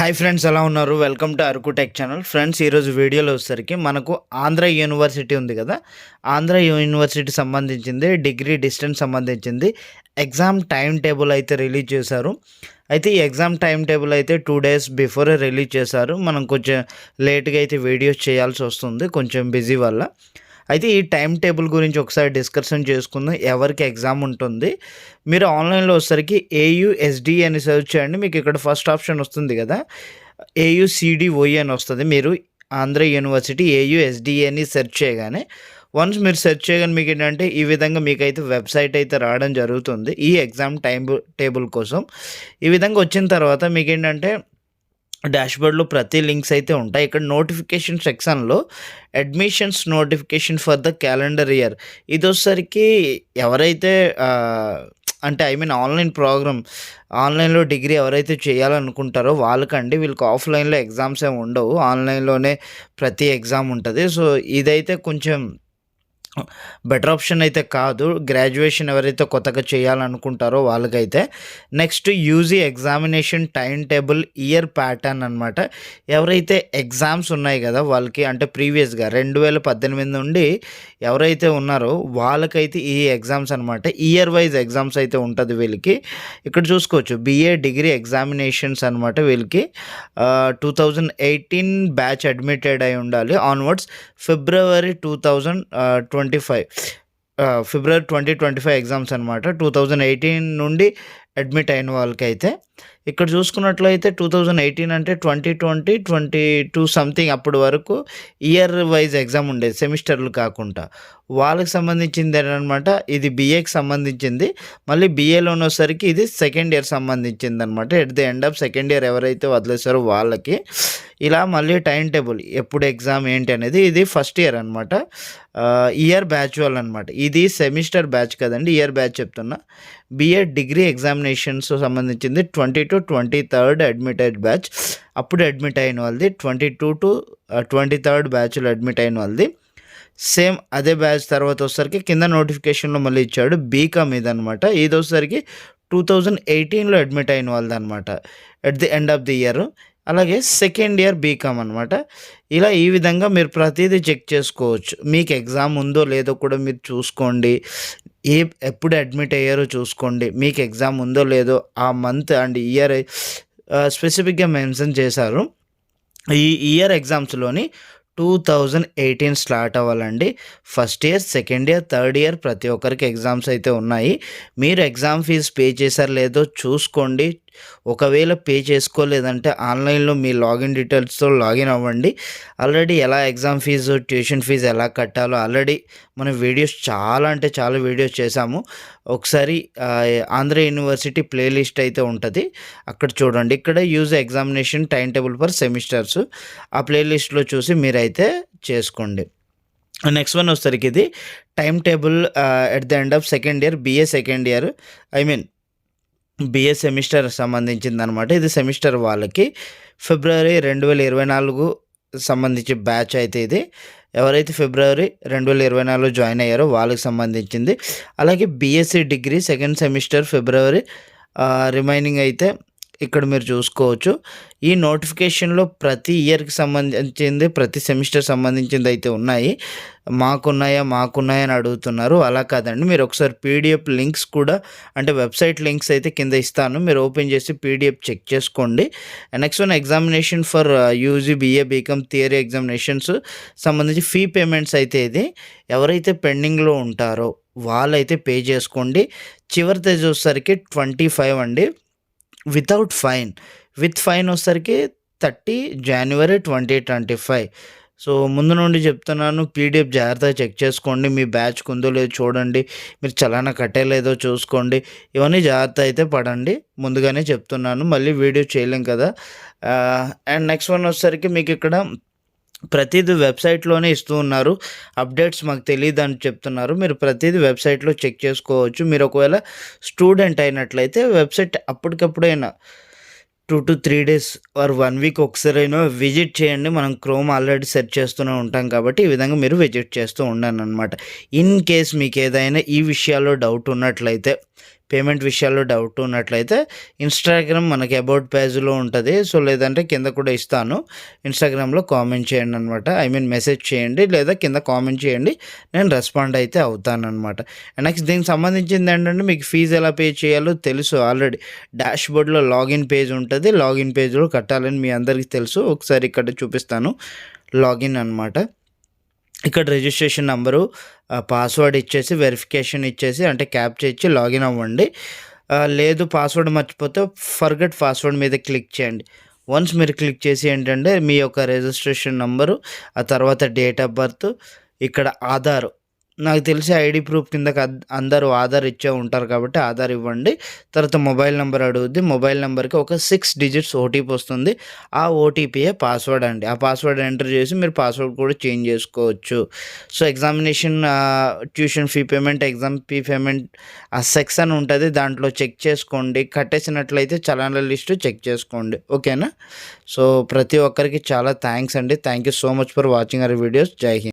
Hi friends ఎలా ఉన్నారు? Welcome to Araku tech channel friends ఈరోజు వీడియోలో వచ్చేసరికి మనకు ఆంధ్ర యూనివర్సిటీ ఉంది కదా? ఆంధ్ర యూనివర్సిటీ సంబంధించింది డిగ్రీ డిస్టెన్స్ సంబంధించింది. ఎగ్జామ్ టైం టేబుల్ అయితే రిలీజ్ చేశారు. అయితే ఈ ఎగ్జామ్ టైం టేబుల్ అయితే టూ డేస్ బిఫోరే రిలీజ్ చేశారు. మనం కొంచెం లేట్గా అయితే వీడియోస్ చేయాల్సి వస్తుంది కొంచెం బిజీ వల్ల. అయితే ఈ టైం టేబుల్ గురించి ఒకసారి డిస్కషన్ చేసుకుందాం. ఎవరికి ఎగ్జామ్ ఉంటుంది? మీరు ఆన్లైన్లో వచ్చేసరికి ఏయుఎస్డి అని సెర్చ్ చేయండి. మీకు ఇక్కడ ఫస్ట్ ఆప్షన్ వస్తుంది కదా. ఏయుసిడిఓఈ అని వస్తుంది. మీరు ఆంధ్ర యూనివర్సిటీ ఏయుఎస్డి e అని సెర్చ్ చేయగానే వన్స్ మీరు సెర్చ్ చేయగానే మీకు ఏంటంటే ఈ విధంగా మీకైతే వెబ్సైట్ అయితే రావడం జరుగుతుంది ఈ ఎగ్జామ్ టైం టేబుల్ కోసం. ఈ విధంగా వచ్చిన తర్వాత మీకు ఏంటంటే డాష్బోర్డ్లో ప్రతి లింక్స్ అయితే ఉంటాయి. ఇక్కడ నోటిఫికేషన్ సెక్షన్లో admissions notification for the calendar year. ఇది వచ్చేసరికి ఎవరైతే అంటే ఐ మీన్ ఆన్లైన్ ప్రోగ్రామ్ ఆన్లైన్లో డిగ్రీ ఎవరైతే చేయాలనుకుంటారో వాళ్ళకండి వీళ్ళకి ఆఫ్లైన్లో ఎగ్జామ్స్ ఏమి ఉండవు. ఆన్లైన్లోనే ప్రతి ఎగ్జామ్ ఉంటుంది. సో ఇదైతే కొంచెం బెటర్ ఆప్షన్ అయితే కాదు. గ్రాడ్యుయేషన్ ఎవరైతే కొత్తగా చేయాలనుకుంటారో వాళ్ళకైతే next UG examination time table year pattern అనమాట ఎవరైతే ఎగ్జామ్స్ ఉన్నాయి కదా వాళ్ళకి అంటే ప్రీవియస్గా రెండు వేల పద్దెనిమిది నుండి ఎవరైతే ఉన్నారో వాళ్ళకైతే ఈ ఎగ్జామ్స్ అనమాట ఇయర్ వైజ్ ఎగ్జామ్స్ అయితే ఉంటుంది వీళ్ళకి. ఇక్కడ చూసుకోవచ్చు బిఏ డిగ్రీ ఎగ్జామినేషన్స్ అనమాట వీళ్ళకి. Two thousand eighteen batch admitted అయి ఉండాలి. Onwards February two thousand twenty twenty five February twenty twenty five exams అనమాట టూ థౌజండ్ ఎయిటీన్ నుండి అడ్మిట్ అయిన వాళ్ళకైతే ఇక్కడ చూసుకున్నట్లయితే టూ థౌజండ్ ఎయిటీన్ అంటే twenty twenty twenty two something అప్పటి వరకు ఇయర్ వైజ్ ఎగ్జామ్ ఉండేది సెమిస్టర్లు కాకుండా. వాళ్ళకి సంబంధించింది అనమాట ఇది బీఏకి సంబంధించింది. మళ్ళీ బీఏలో ఉన్నసరికి ఇది సెకండ్ ఇయర్ సంబంధించింది అనమాట at the end of second year ఎవరైతే వదిలేస్తారో వాళ్ళకి. ఇలా మళ్ళీ టైం టేబుల్ ఎప్పుడు ఎగ్జామ్ ఏంటి అనేది ఇది ఫస్ట్ ఇయర్ అనమాట ఇయర్ బ్యాచ్ వాళ్ళు అనమాట ఇది సెమిస్టర్ బ్యాచ్ కదండి ఇయర్ బ్యాచ్ చెప్తున్నా. బిఎడ్ డిగ్రీ ఎగ్జామినేషన్స్ సంబంధించింది twenty two twenty third admitted batch. అప్పుడు అడ్మిట్ అయిన వాళ్ళది twenty two two twenty third బ్యాచ్లో అడ్మిట్ అయిన వాళ్ళది. సేమ్ అదే బ్యాచ్ తర్వాత వచ్చేసరికి కింద నోటిఫికేషన్లో మళ్ళీ ఇచ్చాడు బీకామ్ ఇది అనమాట ఇది వచ్చేసరికి టూ థౌజండ్ ఎయిటీన్లో అడ్మిట్ అయిన వాళ్ళది అనమాట at the end of the year అలాగే సెకండ్ ఇయర్ బీకామ్ అనమాట ఇలా ఈ విధంగా మీరు ప్రతిదీ చెక్ చేసుకోవచ్చు. మీకు ఎగ్జామ్ ఉందో లేదో కూడా మీరు చూసుకోండి. ఏ ఎప్పుడు అడ్మిట్ అయ్యారో చూసుకోండి. మీకు ఎగ్జామ్ ఉందో లేదో ఆ మంత్ అండ్ ఇయర్ స్పెసిఫిక్గా మెన్షన్ చేశారు. ఈ ఇయర్ ఎగ్జామ్స్లోని టూ థౌజండ్ ఎయిటీన్ స్టార్ట్ అవ్వాలండి. First year second year third year ప్రతి ఒక్కరికి ఎగ్జామ్స్ అయితే ఉన్నాయి. మీరు ఎగ్జామ్ ఫీజు పే చేశారు లేదో చూసుకోండి. ఒకవేళ పే చేసుకోలేదంటే ఆన్లైన్లో మీ లాగిన్ డీటెయిల్స్తో లాగిన్ అవ్వండి. ఆల్రెడీ ఎలా ఎగ్జామ్ ఫీజు ట్యూషన్ ఫీజు ఎలా కట్టాలో ఆల్రెడీ మనం వీడియోస్ చాలా అంటే చాలా వీడియోస్ చేశాము. ఒకసారి ఆంధ్ర యూనివర్సిటీ ప్లేలిస్ట్ అయితే ఉంటుంది. అక్కడ చూడండి. ఇక్కడ use examination time table for semesters. ఆ ప్లేలిస్ట్లో చూసి మీరైతే చేసుకోండి. నెక్స్ట్ వన్ వచ్చేసరికి ఇది time table at the end of second year BA second year. I mean BA semester సంబంధించింది అనమాట ఇది సెమిస్టర్ వాళ్ళకి. ఫిబ్రవరి రెండు వేల ఇరవై నాలుగు సంబంధించి బ్యాచ్ అయితే ఇది. ఎవరైతే ఫిబ్రవరి రెండు వేల ఇరవై నాలుగులో జాయిన్ అయ్యారో వాళ్ళకి సంబంధించింది. అలాగే BSc degree second semester February remaining అయితే ఇక్కడ మీరు చూసుకోవచ్చు. ఈ నోటిఫికేషన్లో ప్రతి ఇయర్కి సంబంధించింది ప్రతి సెమిస్టర్ సంబంధించింది అయితే ఉన్నాయి. మాకున్నాయా? మాకున్నాయా అని అడుగుతున్నారు. అలా కాదండి. మీరు ఒకసారి పీడిఎఫ్ లింక్స్ కూడా అంటే వెబ్సైట్ లింక్స్ అయితే కింద ఇస్తాను. మీరు ఓపెన్ చేసి పీడిఎఫ్ చెక్ చేసుకోండి. Next one examination for UG BA B Com theory examinations సంబంధించి ఫీ పేమెంట్స్ అయితే ఇది. ఎవరైతే పెండింగ్లో ఉంటారో వాళ్ళైతే పే చేసుకోండి. చివరి చూసేసరికి వచ్చేసరికి ట్వంటీ ఫైవ్ అండి. వితౌట్ ఫైన్ విత్ ఫైన్ వచ్చేసరికి thirty January twenty twenty five so ముందు నుండి చెప్తున్నాను పీడిఎఫ్ జాగ్రత్తగా చెక్ చేసుకోండి. మీ బ్యాచ్ ఉందో లేదో చూడండి. మీరు చలానా కట్టేలేదో చూసుకోండి. ఇవన్నీ జాగ్రత్త అయితే పడండి. ముందుగానే చెప్తున్నాను. మళ్ళీ వీడియో చేయలేం కదా. అండ్ నెక్స్ట్ వన్ వచ్చేసరికి మీకు ఇక్కడ ప్రతిదీ వెబ్సైట్లోనే ఇస్తూ ఉన్నారు. అప్డేట్స్ మాకు తెలియదు అని చెప్తున్నారు. మీరు ప్రతిదీ వెబ్సైట్లో చెక్ చేసుకోవచ్చు. మీరు ఒకవేళ స్టూడెంట్ అయినట్లయితే website అప్పటికప్పుడైనా two to three days or one week ఒకసారైనా విజిట్ చేయండి. మనం క్రోమ్ ఆల్రెడీ సెర్చ్ చేస్తూనే ఉంటాం కాబట్టి ఈ విధంగా మీరు విజిట్ చేస్తూ ఉండండి అనమాట ఇన్ కేస్ మీకు ఏదైనా ఈ విషయాల్లో డౌట్ ఉన్నట్లయితే పేమెంట్ విషయాల్లో డౌట్ ఉన్నట్లయితే ఇన్స్టాగ్రామ్ మనకి అబౌట్ పేజ్లో ఉంటుంది. సో లేదంటే కింద కూడా ఇస్తాను. ఇన్స్టాగ్రామ్లో కామెంట్ చేయండి అనమాట ఐ మీన్ మెసేజ్ చేయండి లేదా కింద కామెంట్ చేయండి. నేను రెస్పాండ్ అయితే అవుతాను అనమాట నెక్స్ట్ దీనికి సంబంధించింది ఏంటంటే మీకు ఫీజు ఎలా పే చేయాలో తెలుసు ఆల్రెడీ. డాష్ బోర్డ్లో లాగిన్ పేజ్ ఉంటుంది. లాగిన్ పేజ్లో కట్టాలని మీ అందరికీ తెలుసు. ఒకసారి ఇక్కడ చూపిస్తాను. లాగిన్ అనమాట ఇక్కడ రిజిస్ట్రేషన్ నెంబరు పాస్వర్డ్ ఇచ్చేసి వెరిఫికేషన్ ఇచ్చేసి అంటే క్యాప్చర్ ఇచ్చి లాగిన్ అవ్వండి. లేదు పాస్వర్డ్ మర్చిపోతే ఫర్గెట్ పాస్వర్డ్ మీద క్లిక్ చేయండి. వన్స్ మీరు క్లిక్ చేసి ఏంటంటే మీ యొక్క రిజిస్ట్రేషన్ నంబరు ఆ తర్వాత డేట్ ఆఫ్ బర్త్ ఇక్కడ ఆధార్ నాకు తెలిసి ఐడి ప్రూఫ్ కింద అందరూ ఆధార్ ఇచ్చే ఉంటారు కాబట్టి ఆధార్ ఇవ్వండి. తర్వాత మొబైల్ నెంబర్ అడుగుద్ది. మొబైల్ నెంబర్కి ఒక సిక్స్ డిజిట్స్ ఓటీపీ వస్తుంది. ఆ ఓటీపీయే పాస్వర్డ్ అండి. ఆ పాస్వర్డ్ ఎంటర్ చేసి మీరు పాస్వర్డ్ కూడా చేంజ్ చేసుకోవచ్చు. So examination tuition fee payment exam fee payment ఆ సెక్షన్ ఉంటుంది. దాంట్లో చెక్ చేసుకోండి. కట్టేసినట్లయితే చలాన్ల లిస్టు చెక్ చేసుకోండి. ఓకేనా? సో ప్రతి ఒక్కరికి చాలా థ్యాంక్స్ అండి. Thank you so much for watching our videos. జై హింద్.